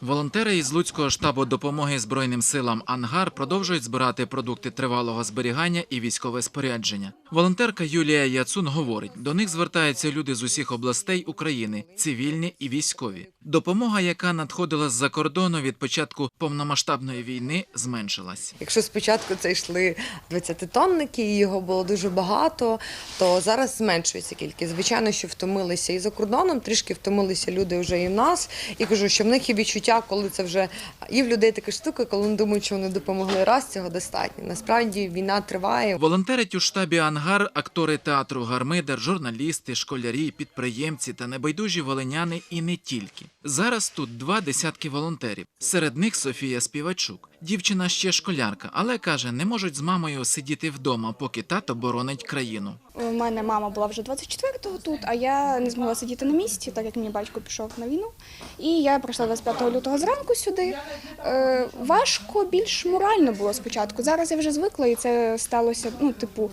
Волонтери із Луцького штабу допомоги Збройним силам Ангар продовжують збирати продукти тривалого зберігання і військове спорядження. Волонтерка Юлія Яцун говорить: до них звертаються люди з усіх областей України, цивільні і військові. Допомога, яка надходила з-за кордону від початку повномасштабної війни, зменшилась. Якщо спочатку це йшли 20-тонники, і його було дуже багато, то зараз зменшується кількість. Звичайно, що втомилися і за кордоном, трішки втомилися люди вже і в нас. І кажу, що в них є відчуття, коли це вже і в людей така штука, коли вони думають, що вони допомогли раз, цього достатньо. Насправді війна триває. Волонтерять у штабі Ангар актори театру Гармидер, журналісти, школярі, підприємці та небайдужі волиняни і не тільки. Зараз тут два десятки волонтерів. Серед них Софія Співачук. Дівчина ще школярка, але каже, не можуть з мамою сидіти вдома, поки тато боронить країну. У мене мама була вже 24-го тут, а я не змогла сидіти на місці, так як мій батько пішов на війну. І я прийшла 25 лютого зранку сюди. Е, важко, більш морально було спочатку. Зараз я вже звикла, і це сталося, ну, типу,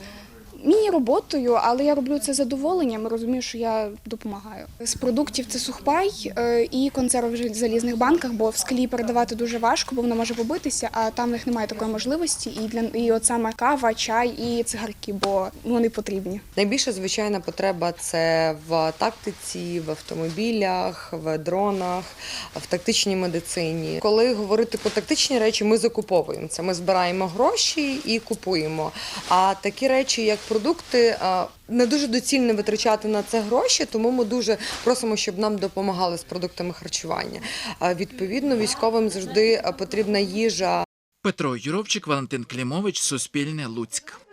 міні-роботою, але я роблю це задоволенням розумію, що я допомагаю. З продуктів це сухпай е, і консерви в залізних банках, бо в склі передавати дуже важко, бо воно може побитися, а там в них немає такої можливості. І для і от саме кава, чай і цигарки, бо вони потрібні. Найбільша звичайна потреба це в тактиці, в автомобілях, в дронах, в тактичній медицині. Коли говорити про тактичні речі, ми закуповуємо це. Ми збираємо гроші і купуємо. А такі речі, як продукти, не дуже доцільно витрачати на це гроші, тому ми дуже просимо, щоб нам допомагали з продуктами харчування. Відповідно, військовим завжди потрібна їжа. Петро Юровчик, Валентин Клімович, Суспільне, Луцьк.